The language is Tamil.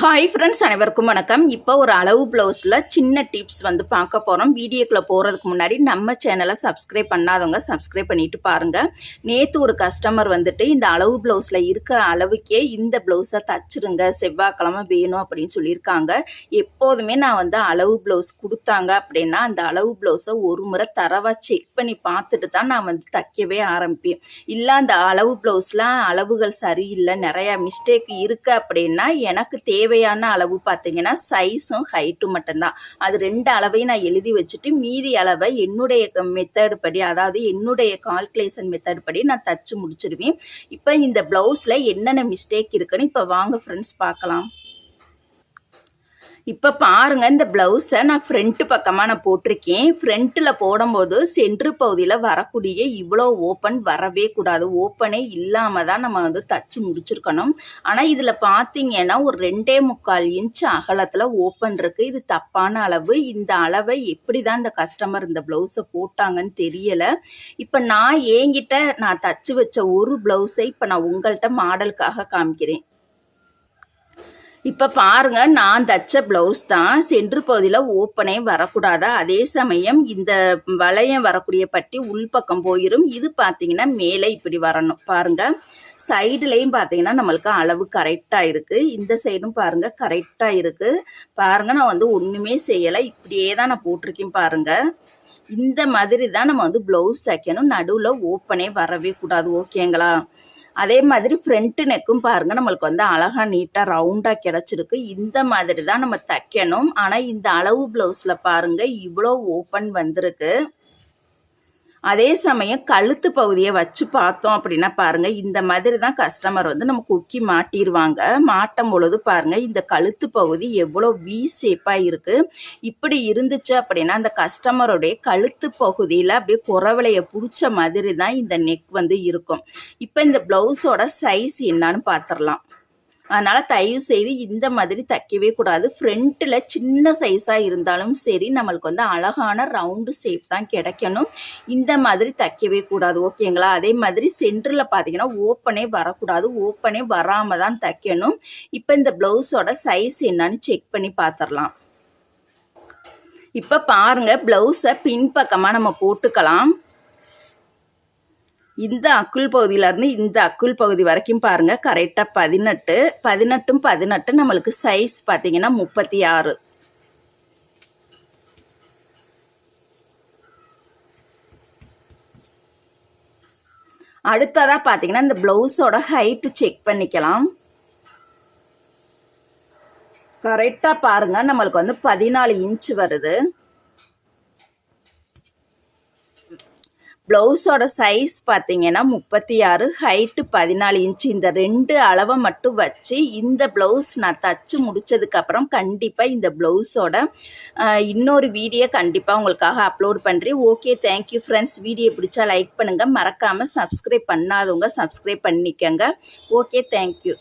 ஹாய் ஃப்ரெண்ட்ஸ் அனைவருக்கும் வணக்கம். இப்போ ஒரு அளவு ப்ளவுஸில் சின்ன டிப்ஸ் வந்து பார்க்க போகிறோம் வீடியோக்குள்ளே போகிறதுக்கு முன்னாடி நம்ம சேனலை சப்ஸ்கிரைப் பண்ணாதவங்க சப்ஸ்கிரைப் பண்ணிட்டு பாருங்கள் நேற்று ஒரு கஸ்டமர் வந்துட்டு இந்த அளவு ப்ளவுஸில் இருக்கிற அளவுக்கே இந்த ப்ளவுஸை தச்சுருங்க. செவ்வாய்க்கிழமை வேணும் அப்படின்னு சொல்லியிருக்காங்க. எப்போதுமே நான் வந்து அளவு ப்ளவுஸ் கொடுத்தாங்க அப்படின்னா அந்த அளவு ப்ளவுஸை ஒரு முறை தரவாக செக் பண்ணி பார்த்துட்டு தான் நான் வந்து தைக்கவே ஆரம்பிப்பேன். இல்லை அந்த அளவு ப்ளவுஸில் அளவுகள் சரியில்லை நிறையா மிஸ்டேக் இருக்குது அப்படின்னா எனக்கு தேவை தேவையான அளவு பார்த்தீங்கன்னா சைஸும் ஹைட்டும் மட்டும்தான். அது ரெண்டு அளவையும் நான் எழுதி வச்சுட்டு மீதி அளவை என்னுடைய மெத்தடு படி அதாவது என்னுடைய கால்குலேஷன் மெத்தட் படி நான் தச்சு முடிச்சிருவேன். இப்போ இந்த ப்ளவுஸில் என்னென்ன மிஸ்டேக் இருக்குன்னு இப்போ வாங்க ஃப்ரெண்ட்ஸ் பார்க்கலாம். இப்போ பாருங்க இந்த ப்ளவுஸை நான் ஃப்ரண்ட்டு பக்கமாக நான் போட்டிருக்கேன். ஃப்ரண்ட்டில் போடும்போது சென்ட்ரு பகுதியில் வரக்கூடிய இவ்வளோ ஓப்பன் வரவே கூடாது. ஓப்பனே இல்லாமல் தான் நம்ம வந்து தச்சு முடிச்சிருக்கணும். ஆனால் இதில் பார்த்தீங்கன்னா ஒரு ரெண்டே முக்கால் இன்ச் அகலத்தில் ஓப்பன் இருக்குது இது தப்பான அளவு. இந்த அளவை எப்படி தான் இந்த கஸ்டமர் இந்த ப்ளவுஸை போட்டாங்கன்னு தெரியலை. இப்போ நான் என்கிட்ட நான் தச்சு வச்ச ஒரு ப்ளவுஸை இப்போ நான் உங்கள்கிட்ட மாடலுக்காக காமிக்கிறேன். இப்போ பாருங்க நான் தச்ச ப்ளவுஸ் தான் சென்ட்ரு பகுதியில் ஓப்பனே வரக்கூடாது? அதே சமயம் இந்த வளையம் வரக்கூடிய பட்டி உள்பக்கம் போயிடும் இது பார்த்தீங்கன்னா மேலே இப்படி வரணும். பாருங்க சைடுலேயும் பார்த்தீங்கன்னா நம்மளுக்கு அளவு கரெக்டாக இருக்குது இந்த சைடும் பாருங்கள் கரெக்டாக இருக்குது பாருங்கள் நான் வந்து ஒன்றுமே செய்யலை. இப்படியே தான் நான் போட்டிருக்கேன் பாருங்கள் இந்த மாதிரி தான் நம்ம வந்து ப்ளவுஸ் தைக்கணும். நடுவில் ஓப்பனே வரவே கூடாது. ஓகேங்களா அதே மாதிரி ஃப்ரண்ட்டு நெக்கும் பாருங்கள் நம்மளுக்கு வந்து அழகாக நீட்டாக ரவுண்டாக கிடச்சிருக்கு. இந்த மாதிரி தான் நம்ம தைக்கணும். ஆனால் இந்த அளவு ப்ளவுஸில் பாருங்கள் இவ்வளோ ஓப்பன் வந்திருக்கு. அதே சமயம் கழுத்து பகுதியை வச்சு பார்த்தோம் அப்படின்னா பாருங்க இந்த மாதிரி தான் கஸ்டமர் வந்து நம்ம குக்கி மாட்டிடுவாங்க மாட்டும் பொழுது பாருங்க இந்த கழுத்து பகுதி எவ்வளோ வி ஷேப்பாக இருக்கு. இப்படி இருந்துச்சு அப்படின்னா அந்த கஸ்டமருடைய கழுத்து பகுதியில் அப்படியே குறவலையை பிடிச்ச மாதிரி தான் இந்த நெக் வந்து இருக்கும். இப்போ இந்த ப்ளவுஸோட சைஸ் என்னன்னு பார்த்துடலாம். அதனால் தயவு செய்து இந்த மாதிரி தைக்கவே கூடாது. ஃப்ரண்ட்டில் சின்ன சைஸாக இருந்தாலும் சரி நம்மளுக்கு வந்து அழகான ரவுண்டு ஷேப் தான் கிடைக்கணும். இந்த மாதிரி தைக்கவே கூடாது ஓகேங்களா அதே மாதிரி சென்டரில் பார்த்தீங்கன்னா ஓப்பனே வரக்கூடாது. ஓப்பனே வராமல் தான் தைக்கணும். இப்போ இந்த ப்ளவுஸோட சைஸ் என்னன்னு செக் பண்ணி பார்த்துடலாம் இப்போ பாருங்கள் ப்ளவுஸை பின்பக்கமாக நம்ம போட்டுக்கலாம். இந்த அக்குள் பகுதியிலேருந்து இந்த அக்குள் பகுதி வரைக்கும் பாருங்கள் கரெக்டாக பதினெட்டு பதினெட்டும் பதினெட்டு நம்மளுக்கு சைஸ் பார்த்தீங்கன்னா முப்பத்தி ஆறு அடுத்ததாக பார்த்தீங்கன்னா இந்த ப்ளவுஸோட ஹைட்டு செக் பண்ணிக்கலாம். கரெக்டாக பாருங்கள் நம்மளுக்கு வந்து பதினாலு இன்ச் வருது. ப்ளவுஸோட சைஸ் பார்த்தீங்கன்னா முப்பத்தி ஆறு ஹைட்டு பதினாலு இன்ச்சு இந்த ரெண்டு அளவை மட்டும் வச்சு இந்த ப்ளவுஸ் நான் தச்சு முடிச்சதுக்கப்புறம் கண்டிப்பாக இந்த ப்ளவுஸோட இன்னொரு வீடியோ கண்டிப்பாக உங்களுக்காக அப்லோட் பண்ணுறேன் okay thank you friends video பிடிச்சா லைக் பண்ணுங்கள் மறக்காமல் சப்ஸ்கிரைப் பண்ணாதவங்க சப்ஸ்கிரைப் பண்ணிக்கோங்க. Okay thank you